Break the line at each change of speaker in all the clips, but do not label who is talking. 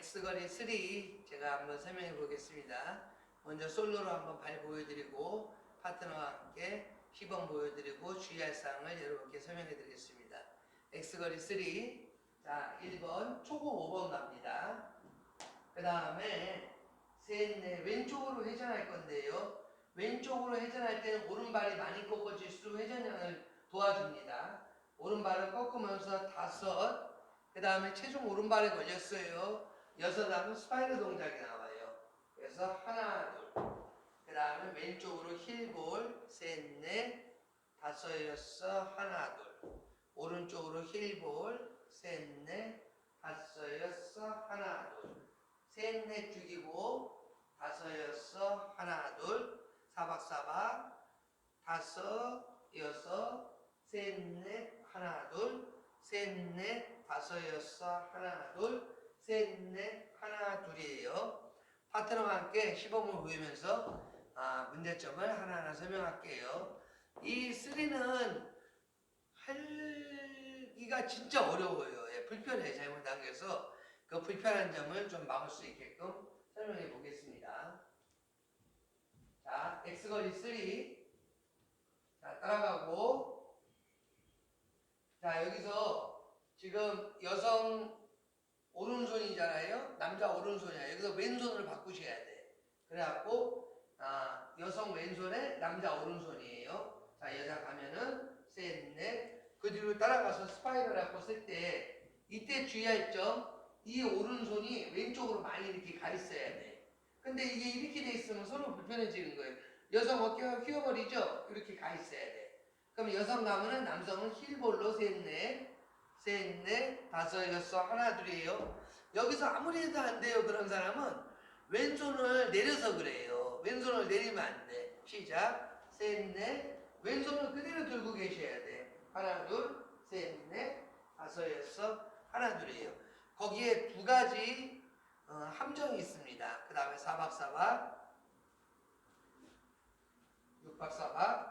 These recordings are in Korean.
X거리 3 제가 한번 설명해 보겠습니다. 먼저 솔로로 한번 발 보여드리고 파트너와 함께 시범 보여드리고 주의할 사항을 여러분께 설명해 드리겠습니다. X거리 3 자, 1번 초고 5번 갑니다. 그 다음에 셋, 넷 왼쪽으로 회전할 건데요. 왼쪽으로 회전할 때는 오른발이 많이 꺾어질수록 회전량을 도와줍니다. 오른발을 꺾으면서 다섯, 그 다음에 체중 오른발에 걸렸어요. 여섯 하면 스파이럴 동작이 나와요. 그래서 하나, 둘. 그 다음에 왼쪽으로 힐볼, 셋, 넷, 다섯, 여섯, 하나, 둘. 오른쪽으로 힐볼, 셋, 넷, 다섯, 여섯, 하나, 둘. 셋, 넷 죽이고, 다섯, 여섯, 하나, 둘. 사박사박, 다섯, 여섯, 셋, 넷, 하나, 둘. 셋, 넷, 다섯, 여섯, 하나, 둘. 셋, 넷, 하나, 둘이에요. 파트너와 함께 시범을 보이면서 아, 문제점을 하나하나 설명할게요. 이 3는 하기가 진짜 어려워요. 예, 불편해 잘못 당겨서 그 불편한 점을 좀 막을 수 있게끔 설명해 보겠습니다. 자, X거리 3. 자, 따라가고. 자, 여기서 지금 여성 오른손이잖아요. 남자 오른손이야. 여기서 왼손을 바꾸셔야 돼. 그래갖고 아, 여성 왼손에 남자 오른손이에요. 자, 여자 가면은 셋, 넷. 그 뒤로 따라가서 스파이럴 하고 쓸 때 이때 주의할 점 이 오른손이 왼쪽으로 많이 이렇게 가 있어야 돼. 근데 이게 이렇게 돼 있으면 서로 불편해지는 거예요. 여성 어깨가 휘어버리죠? 이렇게 가 있어야 돼. 그럼 여성 가면은 남성은 힐볼로 셋, 넷. 셋, 넷, 다섯, 여섯, 하나, 둘이에요. 여기서 아무리 해도 안 돼요. 그런 사람은 왼손을 내려서 그래요. 왼손을 내리면 안 돼. 시작. 셋, 넷. 왼손을 그대로 들고 계셔야 돼. 하나, 둘, 셋, 넷, 다섯, 여섯, 하나, 둘이에요. 거기에 두 가지 어, 함정이 있습니다. 그 다음에 사박사박, 육박사박,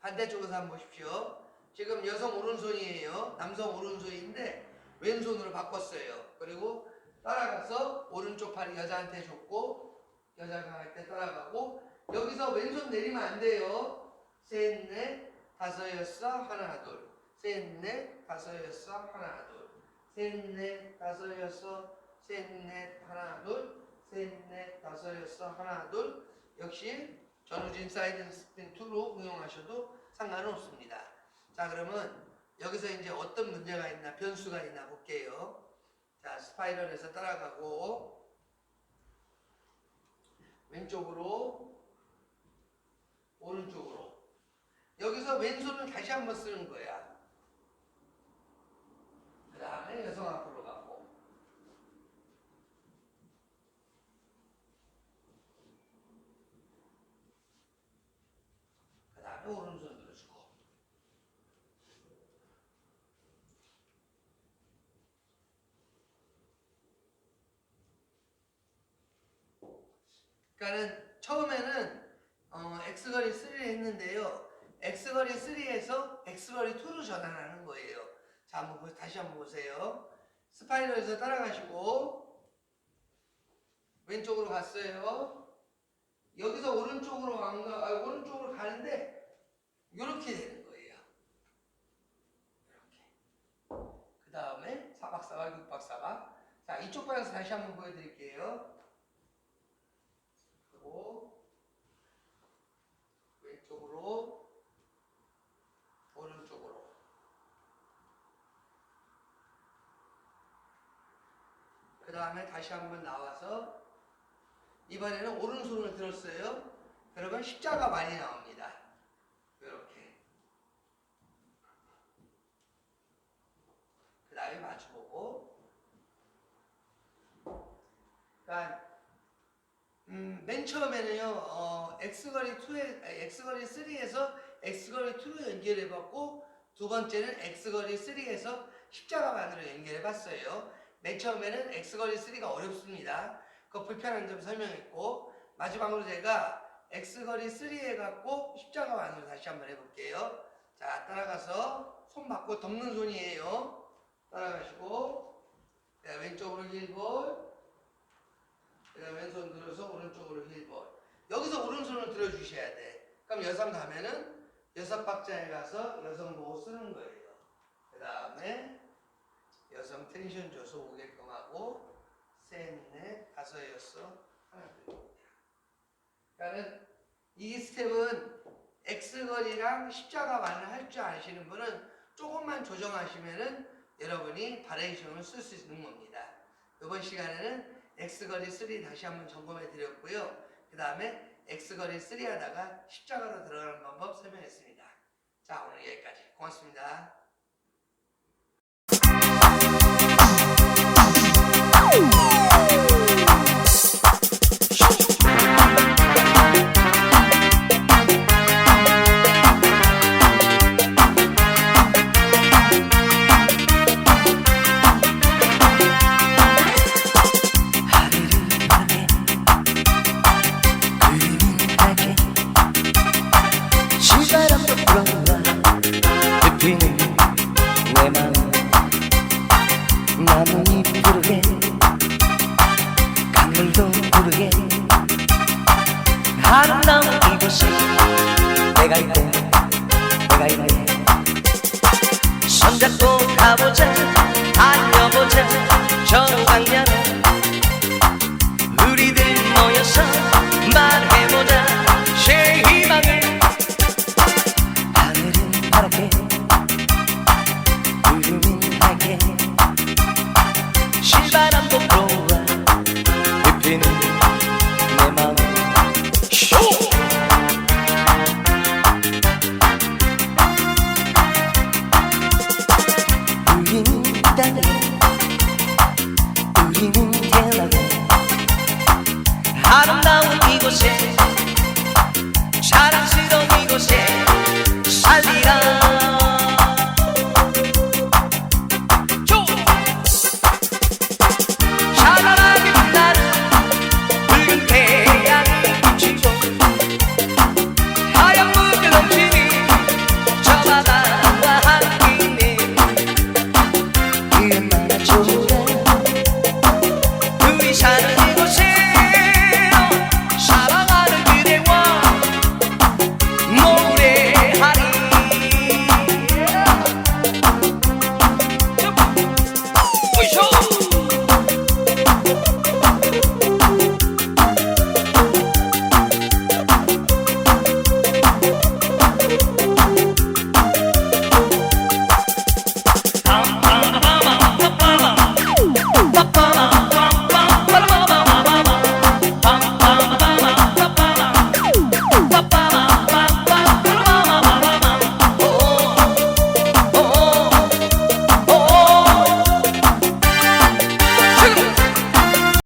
반대쪽에서 한번 보십시오. 지금 여성 오른손이에요. 남성 오른손인데 왼손으로 바꿨어요. 그리고 따라가서 오른쪽 팔이 여자한테 줬고 여자가 할 때 따라가고 여기서 왼손 내리면 안 돼요. 셋, 넷, 다섯, 여섯, 하나, 둘. 셋, 넷, 다섯, 여섯, 하나, 둘. 셋, 넷, 다섯, 여섯, 셋, 넷, 하나, 둘. 셋, 넷, 다섯, 여섯, 하나, 둘. 역시 전우진 사이드 스핀 2로 응용하셔도 상관은 없습니다. 자, 그러면 여기서 이제 어떤 문제가 있나, 변수가 있나 볼게요. 자, 스파이럴에서 따라가고, 왼쪽으로, 오른쪽으로. 여기서 왼손을 다시 한번 쓰는 거야. 그 다음에 여성 앞으로 가고. 그 다음에 오른손 들어주고. 그러니까는 처음에는 어, X거리 3를 했는데요. X거리 3에서 X거리 2로 전환하는 거예요. 자, 한번 보, 다시 한번 보세요. 스파이럴에서 따라가시고 왼쪽으로 갔어요. 여기서 오른쪽으로 간 거, 아, 오른쪽으로 가는데 이렇게 되는 거예요. 이렇게. 그 다음에 사박사박, 육박사박. 자, 이쪽 방에서 다시 한번 보여드릴게요. 그리고 왼쪽으로 오른쪽으로 그 다음에 다시 한번 나와서 이번에는 오른손을 들었어요. 그러면 십자가 많이 나옵니다. 이렇게. 그 다음에 마주보고. 그러니까 음, 맨 처음에는요, 어, X거리 2에, X거리 3에서 X거리 2로 연결해봤고, 두 번째는 X거리 3에서 십자가만으로 연결해봤어요. 맨 처음에는 X거리 3가 어렵습니다. 그 불편한 점 설명했고, 마지막으로 제가 X거리 3 해갖고 십자가만으로 다시 한번 해볼게요. 자, 따라가서 손 받고 덮는 손이에요. 따라가시고 자, 왼쪽으로 힐볼 그다음 왼손 들어서 오른쪽으로 힐볼 여기서 오른손을 들어주셔야 돼 그럼 여성 가면은 여섯 박자에 가서 여성 보고 쓰는 거예요 그 다음에 여성 텐션 줘서 오게끔 하고 셋넷 다섯 여섯 하나 둘 그러니까는 이 스텝은 X거리랑 십자가만을 할 줄 아시는 분은 조금만 조정하시면은 여러분이 바레이션을 쓸 수 있는 겁니다. 이번 시간에는 X거리 3 다시 한번 점검해 드렸고요. 그 다음에 X거리 3 하다가 십자가로 들어가는 방법 설명했습니다. 자, 오늘 여기까지. 고맙습니다.
I'm just broke, I will change. 等你